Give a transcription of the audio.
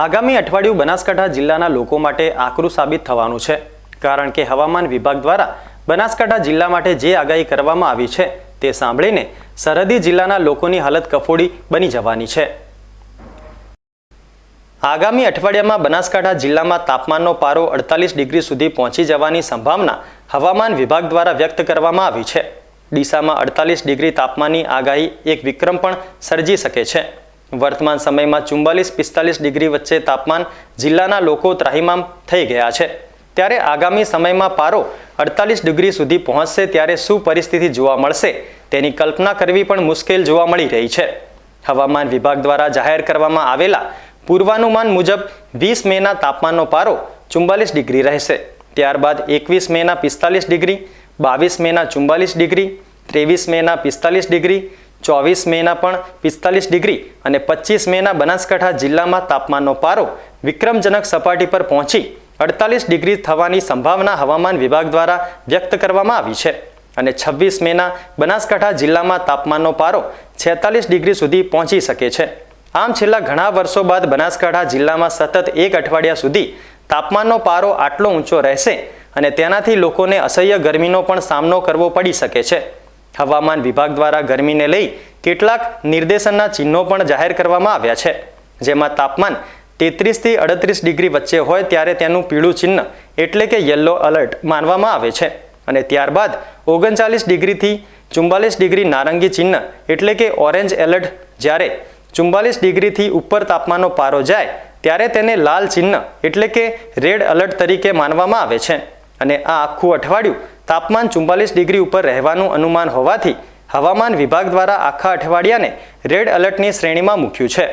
આગામી અઠવાડિયું બનાસકાંઠા જિલ્લાના લોકો માટે આકરું સાબિત થવાનું છે. કારણ કે હવામાન વિભાગ દ્વારા બનાસકાંઠા જિલ્લા માટે જે આગાહી કરવામાં આવી છે તે સાંભળીને સરહદી જિલ્લાના લોકોની હાલત કફોડી બની જવાની છે. આગામી અઠવાડિયામાં બનાસકાંઠા જિલ્લામાં તાપમાનનો પારો અડતાલીસ ડિગ્રી સુધી પહોંચી જવાની સંભાવના હવામાન વિભાગ દ્વારા વ્યક્ત કરવામાં આવી છે. ડીસામાં અડતાલીસ ડિગ્રી તાપમાનની આગાહી એક વિક્રમ પણ સર્જી શકે છે. વર્તમાન સમયમાં ચુમ્બાલીસ પિસ્તાલીસ ડિગ્રી વચ્ચે તાપમાન જિલ્લાના લોકો ત્રાહિમામ થઈ ગયા છે. ત્યારે આગામી સમયમાં પારો અડતાલીસ ડિગ્રી સુધી પહોંચશે ત્યારે શું પરિસ્થિતિ જોવા મળશે તેની કલ્પના કરવી પણ મુશ્કેલ જોવા મળી રહી છે. હવામાન વિભાગ દ્વારા જાહેર કરવામાં આવેલા પૂર્વાનુમાન મુજબ વીસ મેના તાપમાનનો પારો ચુમ્બાલીસ ડિગ્રી રહેશે. ત્યારબાદ એકવીસ મેના પિસ્તાલીસ ડિગ્રી, બાવીસ મેના ચુમ્બાલીસ ડિગ્રી, ત્રેવીસ મેના પિસ્તાલીસ ડિગ્રી ચોવીસ મેના પણ પિસ્તાલીસ ડિગ્રી અને પચીસ મેના બનાસકાંઠા જિલ્લામાં તાપમાનનો પારો વિક્રમજનક સપાટી પર પહોંચી અડતાલીસ ડિગ્રી થવાની સંભાવના હવામાન વિભાગ દ્વારા વ્યક્ત કરવામાં આવી છે. અને છવ્વીસ મેના બનાસકાંઠા જિલ્લામાં તાપમાનનો પારો છેતાલીસ ડિગ્રી સુધી પહોંચી શકે છે. આમ છેલ્લા ઘણા વર્ષો બાદ બનાસકાંઠા જિલ્લામાં સતત એક અઠવાડિયા સુધી તાપમાનનો પારો આટલો ઊંચો રહેશે અને તેનાથી લોકોને અસહ્ય ગરમીનો પણ સામનો કરવો પડી શકે છે. હવામાન વિભાગ દ્વારા ગરમીને લઈ કેટલાક નિર્દેશનના ચિહ્નો પણ જાહેર કરવામાં આવ્યા છે. જેમાં તાપમાન તેત્રીસથી અડત્રીસ ડિગ્રી વચ્ચે હોય ત્યારે તેનું પીળું ચિહ્ન એટલે કે યલો અલર્ટ માનવામાં આવે છે. અને ત્યારબાદ ઓગણચાલીસ ડિગ્રીથી ચુમ્બાલીસ ડિગ્રી નારંગી ચિહ્ન એટલે કે ઓરેન્જ એલર્ટ જ્યારે ચુમ્બાલીસ ડિગ્રીથી ઉપર તાપમાનનો પારો જાય ત્યારે તેને લાલ ચિહ્ન એટલે કે રેડ અલર્ટ તરીકે માનવામાં આવે છે. અને આ આખું અઠવાડિયું તાપમાન ચુમ્બાલીસ ડિગ્રી ઉપર રહેવાનું અનુમાન હોવાથી હવામાન વિભાગ દ્વારા આખા અઠવાડિયાને રેડ એલર્ટની શ્રેણીમાં મૂક્યું છે.